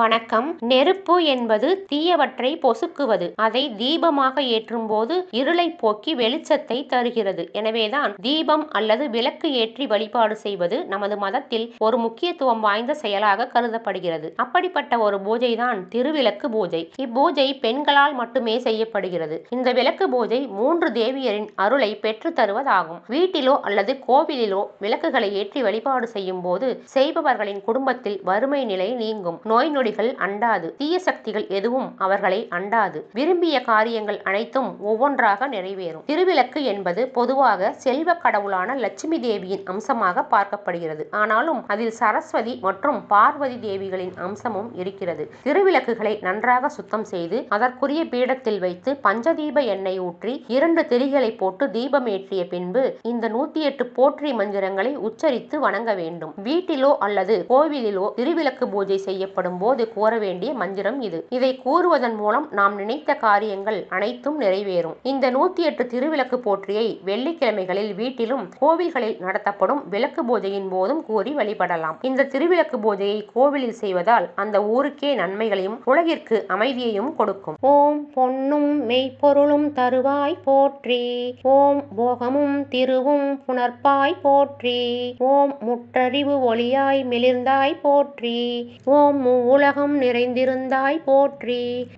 வணக்கம். நெருப்பு என்பது தீயவற்றை பொசுக்குவது. அதை தீபமாக ஏற்றும் போது இருளை போக்கி வெளிச்சத்தை தருகிறது. எனவேதான் தீபம் அல்லது விளக்கு ஏற்றி வழிபாடு செய்வது நமது மதத்தில் ஒரு முக்கியத்துவம் வாய்ந்த செயலாக கருதப்படுகிறது. அப்படிப்பட்ட ஒரு பூஜை தான் திருவிளக்கு பூஜை. இப்பூஜை பெண்களால் மட்டுமே செய்யப்படுகிறது. இந்த விளக்கு பூஜை மூன்று தேவியரின் அருளை பெற்று தருவதாகும். வீட்டிலோ அல்லது கோவிலிலோ விளக்குகளை ஏற்றி வழிபாடு செய்யும் போது செய்பவர்களின் குடும்பத்தில் வறுமை நிலை நீங்கும். நோய் நொடிகள் அண்டாது. தீய சக்திகள் எதுவும் அவர்களை அண்டாது. விரும்பிய காரியங்கள் அனைத்தும் ஒவ்வொன்றாக நிறைவேறும். திருவிளக்கு என்பது பொதுவாக செல்வ கடவுளான லட்சுமி தேவியின் அம்சமாக பார்க்கப்படுகிறது. ஆனாலும் அதில் சரஸ்வதி மற்றும் பார்வதி தேவிகளின் அம்சமும் இருக்கிறது. திருவிளக்குகளை நன்றாக சுத்தம் செய்து அதற்குரிய பீடத்தில் வைத்து பஞ்சதீப எண்ணெய் ஊற்றி இரண்டு திரிகளை போட்டு தீபம் ஏற்றிய பின்பு இந்த நூத்தி எட்டு போற்றி மந்திரங்களை உச்சரித்து வணங்க வேண்டும். வீட்டிலோ அல்லது கோவிலிலோ திருவிளக்கு பூஜை செய்யப்படும் போது கூற வேண்டிய மந்திரம் இது. இதை கூறுவதன் மூலம் நாம் நினைத்த காரியங்கள் அனைத்தும் நிறைவேறும். இந்த நூத்தி எட்டு திருவிளக்கு போற்றியை வெள்ளிக்கிழமைகளில் வீட்டிலும் கோவில்களில் நடத்தப்படும் விளக்கு பூஜையின் போதும் கூறி வழிபடலாம். இந்த திருவிளக்கு பூஜையை கோவிலில் செய்வதால் அந்த ஊருக்கே நன்மைகளையும் உலகிற்கு அமைதியையும் கொடுக்கும். ஓம் பொன்னும் மெய்ப்பொருளும் தருவாய் போற்றி. ஓம் போகமும் திருவும் புணர்ப்பாய் போற்றி. ஓம் முற்றறிவு ஒளியாய் மிளிர்ந்தாய் போற்றி. ஓம் உலகம் நிறைந்திருந்தாய் போற்றி.